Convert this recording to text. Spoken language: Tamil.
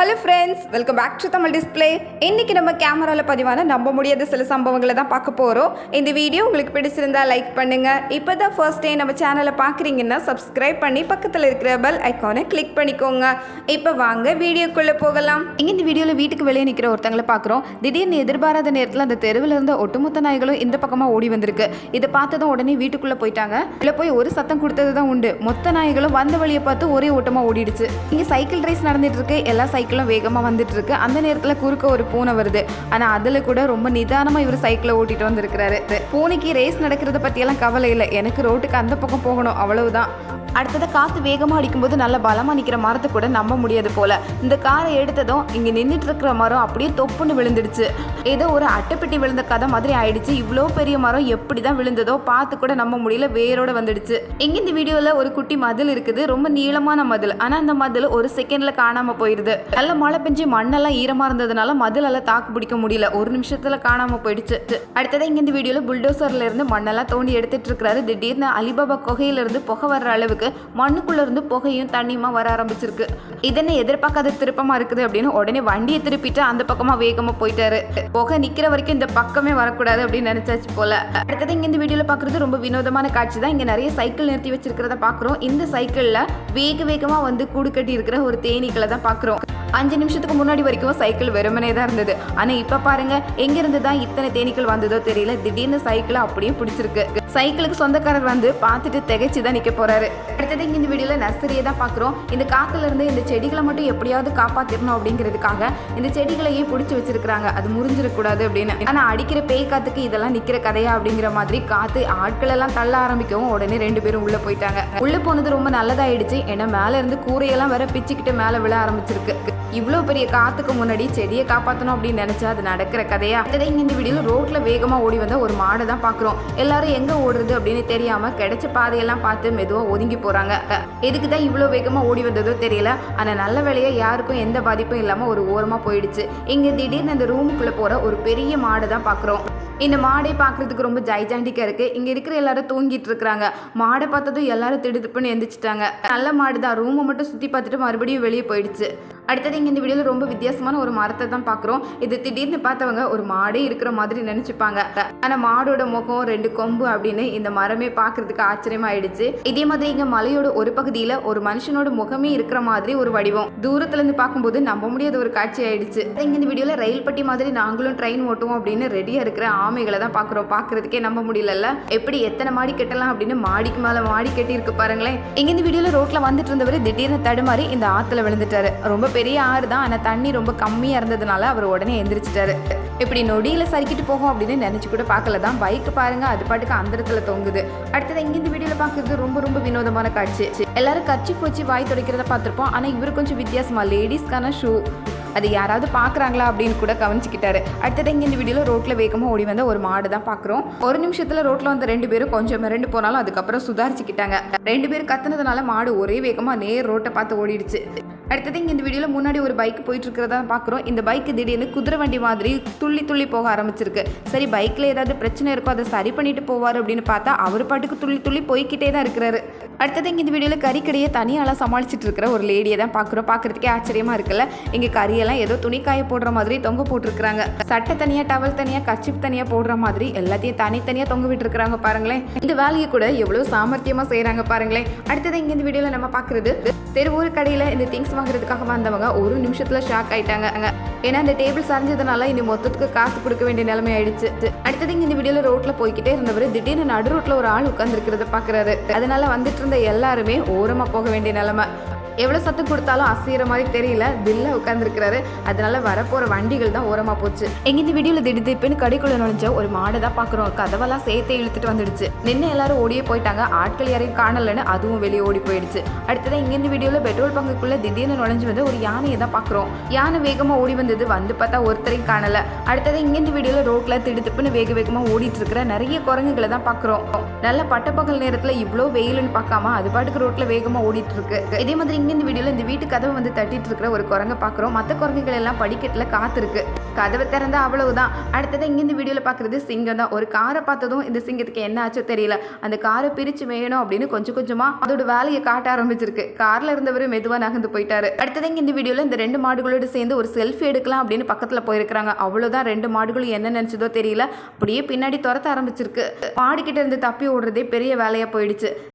Hello friends welcome back to Tamil display இன்னைக்கு நம்ம கேமராவில் பதிவான நம்ப முடியாத சில சம்பவங்களை தான் பார்க்க போகிறோம் இந்த வீடியோ உங்களுக்கு பிடிச்சிருந்தா லைக் பண்ணுங்கள் இப்போ தான் ஃபர்ஸ்ட் டே நம்ம சேனலை பார்க்குறீங்கன்னா சப்ஸ்கிரைப் பண்ணி பக்கத்தில் இருக்கிற பெல் ஐக்கானை கிளிக் பண்ணிக்கோங்க. இப்போ வாங்க வீடியோக்குள்ளே போகலாம். இங்கே இந்த வீடியோவில் வீட்டுக்கு வெளியே நிற்கிற ஒருத்தங்களை பார்க்குறோம். திடீர்னு எதிர்பாராத நேரத்தில் அந்த தெருவில் இருந்த ஒட்டுமொத்த நாய்களும் இந்த பக்கமாக ஓடி வந்திருக்கு. இதை பார்த்ததும் உடனே வீட்டுக்குள்ளே போயிட்டாங்க. இல்லை போய் ஒரு சத்தம் கொடுத்தது தான் உண்டு. மொத்த நாய்களும் வந்த வழியை பார்த்து ஒரே ஓட்டமாக ஓடிடுச்சு. இங்கே சைக்கிள் ரேஸ் நடந்துட்டு இருக்கு. எல்லா சைக்கிள் சைக்கிளும் வேகமாக வந்துட்டு இருக்கு அந்த நேரத்தில் குறுக்க ஒரு பூனை வருது. ஆனால் அதில் கூட ரொம்ப நிதானமாக இவர் சைக்கிளை ஓட்டிட்டு வந்திருக்கிறாரு. பூனைக்கு ரேஸ் நடக்கிறத பற்றியெல்லாம் கவலை இல்லை. எனக்கு ரோட்டுக்கு அந்த பக்கம் போகணும். அவ்வளவுதான். அடுத்தது காற்று வேகமாக அடிக்கும்போது நல்ல பலமாக நிற்கிற மரத்தை கூட நம்ப முடியாது போல. இந்த காரை எடுத்ததும் இங்கே நின்றுட்டு இருக்கிற மரம் அப்படியே தொப்புன்னு விழுந்துடுச்சு. ஏதோ ஒரு அட்டைப்பெட்டி விழுந்த கதை மாதிரி ஆயிடுச்சு. இவ்வளோ பெரிய மரம் எப்படி தான் விழுந்ததோ பார்த்து கூட நம்ப முடியல வேரோட வந்துடுச்சு. இங்கே இந்த வீடியோவில் ஒரு குட்டி மதில் இருக்குது. ரொம்ப நீளமான மதில். ஆனால் அந்த மதில் ஒரு செகண்டில் காணாமல் போயிடுது நல்ல மழை பெஞ்சு மண்ணெல்லாம் ஈரமாக இருந்ததுனால மதிலெல்லாம் தாக்கு பிடிக்க முடியல. ஒரு நிமிஷத்தில் காணாமல் போயிடுச்சு. அடுத்தது இங்கே இந்த வீடியோவில் புல்டோசர்லேருந்து மண்ணெல்லாம் தோண்டி எடுத்துட்டு இருக்கிறாரு. திடீர்னு அலிபாபா குகையிலிருந்து புகை வர்ற அளவுக்கு. மண்ணுக்குள்ள இருந்து புகையும் தண்ணியுமா வர ஆரம்பிச்சிருக்கு. இதென்ன எதிர்பார்க்காத திருப்பமா இருக்குது அப்படின்னு உடனே வண்டியை திருப்பிட்டு அந்த பக்கமா வேகமா போயிட்டாரு. புகை நிக்கிற வரைக்கும் இந்த பக்கமே வரக்கூடாது அப்படின்னு நினைச்சாச்சு போல. அடுத்தது இங்க இந்த வீடியோல பாக்குறது ரொம்ப வினோதமான காட்சி தான். இங்க நிறைய சைக்கிள் நிறுத்தி வச்சிருக்கிறத பாக்குறோம். இந்த சைக்கிள்ல வேக வேகமா வந்து கூடு கட்டி இருக்கிற ஒரு தேனீக்களை தான் பாக்குறோம். அஞ்சு நிமிஷத்துக்கு முன்னாடி வரைக்கும் சைக்கிள் வெறுமனே தான் இருந்தது. ஆனால் இப்போ பாருங்க எங்கேருந்து தான் இத்தனை தேனீக்கள் வந்ததோ தெரியல. திடீர்னு சைக்கிளை அப்படியே பிடிச்சிருக்கு. சைக்கிளுக்கு சொந்தக்காரர் வந்து பார்த்துட்டு திகைச்சு தான் நிற்க போறாரு. அடுத்தது இங்கே இந்த வீடியோவில் நர்சரியை தான் பார்க்குறோம். இந்த காத்துல இருந்து இந்த செடிகளை மட்டும் எப்படியாவது காப்பாற்றிடணும் அப்படிங்கிறதுக்காக இந்த செடிகளையே பிடிச்சி வச்சிருக்கிறாங்க. அது முறிஞ்சிடக்கூடாது அப்படின்னு. ஆனால் அடிக்கிற பேய் காத்துக்கு இதெல்லாம் நிற்கிற கதையா அப்படிங்கிற மாதிரி காத்து ஆட்கள் எல்லாம் தள்ள ஆரம்பிக்கவும் உடனே ரெண்டு பேரும் உள்ள போயிட்டாங்க. உள்ள போனது ரொம்ப நல்லதாயிடுச்சு. ஏன்னா மேல இருந்து கூரையெல்லாம் வேற பிச்சுக்கிட்டு மேல விழ ஆரம்பிச்சிருக்கு. இவ்வளோ பெரிய காத்துக்கு முன்னாடி செடியை காப்பாற்றணும் அப்படின்னு நினச்சா அது நடக்கிற கதையா? இதை இங்கே இந்த வீடியோவில் ரோட்டில் வேகமாக ஓடி வந்த ஒரு மாடை தான் பார்க்குறோம் எல்லாரும் எங்கே ஓடுறது அப்படின்னு தெரியாமல் கிடைச்ச பாதையெல்லாம் பார்த்து மெதுவாக ஒதுங்கி போகிறாங்க எதுக்கு தான் இவ்வளோ வேகமாக ஓடி வந்ததோ தெரியல. ஆனால் நல்ல வேலையாக யாருக்கும் எந்த பாதிப்பும் இல்லாமல் ஒரு ஓரமாக போயிடுச்சு. இங்கே திடீர்னு அந்த ரூமுக்குள்ளே போகிற ஒரு பெரிய மாடு தான் பார்க்குறோம் இந்த மாடை பார்க்குறதுக்கு ரொம்ப ஜைஜாண்டிக்காக இருக்குது இங்கே இருக்கிற எல்லாரும் தூங்கிட்டு இருக்கிறாங்க. மாடை பார்த்ததும் எல்லாரும் திடுதுப்புன்னு எந்திரிச்சிட்டாங்க. நல்ல மாடு தான் ரூமை மட்டும் சுற்றி பார்த்துட்டு மறுபடியும் வெளியே போயிடுச்சு. அடுத்தது இங்கே இந்த வீடியோவில் ரொம்ப வித்தியாசமான ஒரு மரத்தை தான் பார்க்குறோம் இது திடீர்னு பார்த்தவங்க ஒரு மாடே இருக்கிற மாதிரி நினச்சிப்பாங்க. ஆனால் மாடோட முகம் ரெண்டு கொம்பு அப்படின்னு இந்த மரமே பார்க்கறதுக்கு ஆச்சரியமாயிடுச்சு. இதே மாதிரி இங்கே மலையோட ஒரு பகுதியில் ஒரு மனுஷனோட முகமே இருக்கிற மாதிரி ஒரு வடிவம். தூரத்துலேருந்து பார்க்கும்போது நம்ப முடியாத ஒரு காட்சி ஆயிடுச்சு இங்கே இந்த வீடியோவில் ரயில் பட்டி மாதிரி நாங்களும் ட்ரெயின் ஓட்டுவோம் அப்படின்னு ரெடியாக இருக்கிற ஆமைகளை தான் பார்க்குறோம் பார்க்குறதுக்கே நம்ப முடியலல்ல. எப்படி எத்தனை மாடி கட்டலாம் அப்படின்னு மாடிக்கு மேலே மாடி கட்டி இருக்கு பாருங்களேன். இங்கே இந்த வீடியோவில் ரோட்டில் வந்துட்டு இருந்தவர் திடீர்னு தடுமாறி இந்த ஆற்றுல விழுந்துட்டாரு. ரொம்ப பெரிய ஆறு தான் ஆனால் தண்ணி ரொம்ப கம்மியாக இருந்ததுனால அவர் உடனே எந்திரிச்சிட்டாரு. இப்படி நொடியில் சறுக்கிட்டு போகும் அப்படின்னு நினச்சி கூட பார்க்கல தான் பைக் பாருங்க அது பாட்டுக்கு அந்த இடத்துல தொங்குது. அடுத்தது இங்கே இந்த வீடியோவில் பார்க்குறது ரொம்ப ரொம்ப வினோதமான காட்சி. எல்லாரும் கச்சி போச்சு வாய் துடைக்கிறத பார்த்துருப்போம் ஆனால் இவர் கொஞ்சம் வித்தியாசமாக லேடிஸ்க்கான ஷூ அது யாராவது பார்க்குறாங்களா அப்படின்னு கூட கவனிச்சிக்கிட்டாரு. அடுத்தது இங்கே இந்த வீடியோவில் ரோட்டில் வேகமாக ஓடி வந்த ஒரு மாடு தான் பார்க்குறோம். ஒரு நிமிஷத்தில் ரோட்டில் வந்த ரெண்டு பேரும் கொஞ்சம் மிரண்டு போனாலும் அதுக்கப்புறம் சுதாரிச்சுக்கிட்டாங்க. ரெண்டு பேரும் கத்துனதுனால மாடு ஒரே வேகமாக நேர் ரோட்டை பார்த்து ஓடிடுச்சு. அடுத்தது இங்கே இந்த வீடியோவில் முன்னாடி ஒரு பைக் போயிட்டு இருக்கிறதா பார்க்குறோம் இந்த பைக் திடீர்னு குதிரை வண்டி மாதிரி துள்ளி துள்ளி போக ஆரம்பிச்சிருக்கு. சரி பைக்கில் ஏதாவது பிரச்சனை இருக்கோ அதை சரி பண்ணிட்டு போவார் அப்படின்னு பார்த்தா அவர் பாட்டுக்கு துள்ளி துள்ளி போய்க்கிட்டே தான் இருக்கிறாரு. அடுத்தது இங்கே இந்த வீடியோவில் கறிக்கடையை தனியாலாம் சமாளிச்சிட்டு இருக்கிற ஒரு லேடியை தான் பார்க்குறோம் பார்க்குறதுக்கே ஆச்சரியமாக இருக்குல்ல? இங்கே கறியெல்லாம் ஏதோ துணி காய போடுற மாதிரி தொங்க போட்டிருக்கிறாங்க. சட்டை தனியாக டவல் தனியாக கச்சிப் தனியாக போடுற மாதிரி எல்லாத்தையும் தனித்தனியாக தொங்க விட்டுருக்குறாங்க பாருங்களேன். இந்த வேலையை கூட எவ்வளோ சாமர்த்தியமாக செய்கிறாங்க பாருங்களேன். அடுத்தது இங்கே இந்த வீடியோவில் நம்ம பார்க்குறது தெருவூர் கடையில் இந்த திங்ஸ் வாங்குறதுக்காக வந்தவங்க ஒரு நிமிஷத்தில் ஷாக் ஆயிட்டாங்க. ஏன்னா இந்த டேபிள் சரிஞ்சதுனால இனி மொத்தத்துக்கு காசு கொடுக்க வேண்டிய நிலைமை ஆயிடுச்சு. அடுத்தது இங்கே இந்த வீடியோவில் ரோட்டில் போய்கிட்டே இருந்தவர் திடீர்னு நடு ரோட்டில் ஒரு ஆள் உட்காந்துருக்கிறத பார்க்குறாரு அதனால வந்துட்டு இருந்த எல்லாருமே ஓரமா போக வேண்டிய நிலைமை. எவ்வளோ சத்தம் கொடுத்தாலும் அசைகிற மாதிரி தெரியல தில்ல உட்காந்துருக்கிறாரு அதனால வரப்போற வண்டிகள் தான் ஓரமாக போச்சு. எங்க இந்த வீடியோல திடீர்னு கடைக்குள்ள நுழைஞ்ச ஒரு மாடை தான் பார்க்குறோம் கதவெல்லாம் சேர்த்தே இழுத்துட்டு வந்துடுச்சு. நின்று எல்லாரும் ஓடியே போயிட்டாங்க. ஆட்கள் யாரையும் காணலன்னு அதுவும் வெளியே ஓடி போயிடுச்சு. அடுத்ததான் இங்கேருந்து வீடியோவில் பெட்ரோல் பங்குக்குள்ள திடீர்னு நுழைஞ்சு வந்து ஒரு யானையை தான் பார்க்குறோம் யானை வேகமாக ஓடி வந்தது வந்து பார்த்தா ஒருத்தரையும் காணலை. அடுத்தது இங்கேருந்து வீடியோவில் ரோட்டில் ரோட்ல திடுத்துப்புன்னு வேக வேகமாக ஓடிட்டு இருக்கிற நிறைய குரங்குகளை தான் பார்க்குறோம் நல்ல பட்டப்பகல் நேரத்தில் இவ்வளோ வெயிலுன்னு பார்க்காம அது பாட்டுக்கு ரோட்டில் வேகமாக ஓடிட்டு இருக்கு. இதே மாதிரி நீங்கள் இந்த வீடியோவில் இந்த வீட்டு கதவை வந்து தட்டிட்டு இருக்கிற ஒரு குரங்க பார்க்குறோம் மற்ற குரங்குகள் எல்லாம் படிக்கட்டில் காத்திருக்கு. கதவை திறந்தா அவ்வளவுதான். அடுத்தது இங்கே இந்த வீடியோவில் பார்க்குறது சிங்கம் தான். ஒரு காரை பார்த்ததும் இந்த சிங்கத்துக்கு என்ன ஆச்சோ தெரியல. அந்த காரை பிரித்து மேயணும் அப்படின்னு கொஞ்சம் கொஞ்சமாக அதோட வேலையை காட்ட ஆரம்பிச்சிருக்கு. காரில் இருந்தவர் மெதுவாக நகர்ந்து போயிட்டாரு. அடுத்தது இங்கே இந்த வீடியோவில் இந்த ரெண்டு மாடுகளோடு சேர்ந்து ஒரு செல்ஃபி எடுக்கலாம் அப்படின்னு பக்கத்தில் போயிருக்கிறாங்க. அவ்வளோதான் ரெண்டு மாடுகளும் என்ன நினச்சதோ தெரியல. அப்படியே பின்னாடி துரத்த ஆரம்பிச்சிருக்கு. மாடிக்கிட்ட இருந்து தப்பி ஓடுறதே பெரிய வேலையாக போயிடுச்சு.